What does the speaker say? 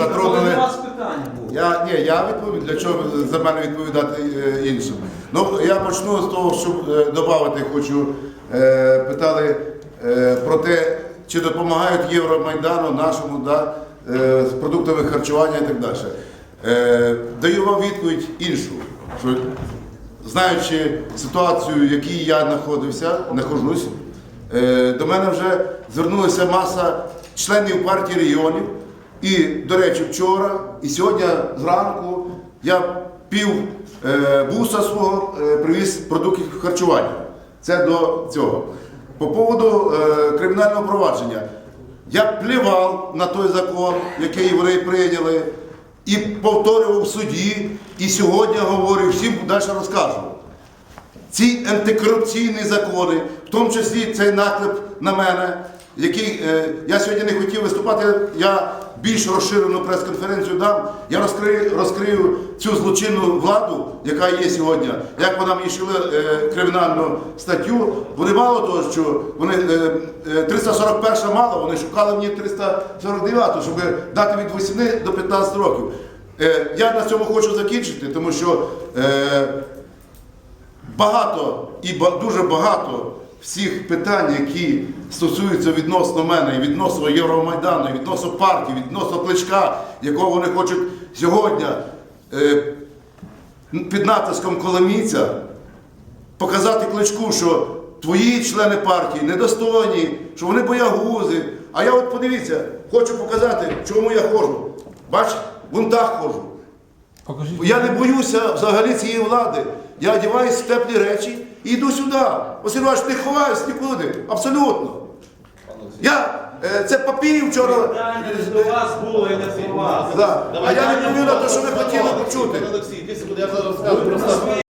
затронули. У вас питання було. Я, ні, я відповім, для чого за мене відповідати е, іншим. Ну, я почну з того, що е, додати хочу. Е, питали е, про те, чи допомагають Євромайдану нашому да, е, з продуктами харчування і так далі. Е, даю вам відповідь іншу. Що, знаючи ситуацію, в якій я знаходився, нахожусь, е, до мене вже звернулася маса членів партії регіонів. І, до речі, вчора і сьогодні зранку я пів е, буса свого е, привіз продуктів харчування. Це до цього. По поводу е, кримінального провадження. Я плівав на той закон, який вони прийняли, і повторював в суді, і сьогодні говорю, всім далі розкажу. Ці антикорупційні закони, в тому числі цей наклеп на мене, який е, я сьогодні не хотів виступати, я більш розширену прес-конференцію дам. Я розкрию, розкрию цю злочинну владу, яка є сьогодні, як вона мені шила е, кримінальну статтю. Вони мало того, що вони е, е, 341 мало, вони шукали мені 349, щоб дати від 8 до 15 років. Е, я на цьому хочу закінчити, тому що. Е, багато і ба- дуже багато всіх питань, які стосуються відносно мене, і відносно Євромайдану, і відносно партії, відносно кличка, якого вони хочуть сьогодні е, під натиском коломійця показати кличку, що твої члени партії недостойні, що вони боягузи. А я от подивіться, хочу показати, чому я ходжу. Бач, в бунтах ходжу. Покажіть. Я не боюся взагалі цієї влади. Я одягаюсь в теплі речі і йду сюди. Василь Іванович, не ховаюсь нікуди. Абсолютно. Я е, це папірів вчора. Питання до вас було і не до вас. Да. А я не відповів на те, що ви хотіли почути. Олексій, дивіться, я зараз стан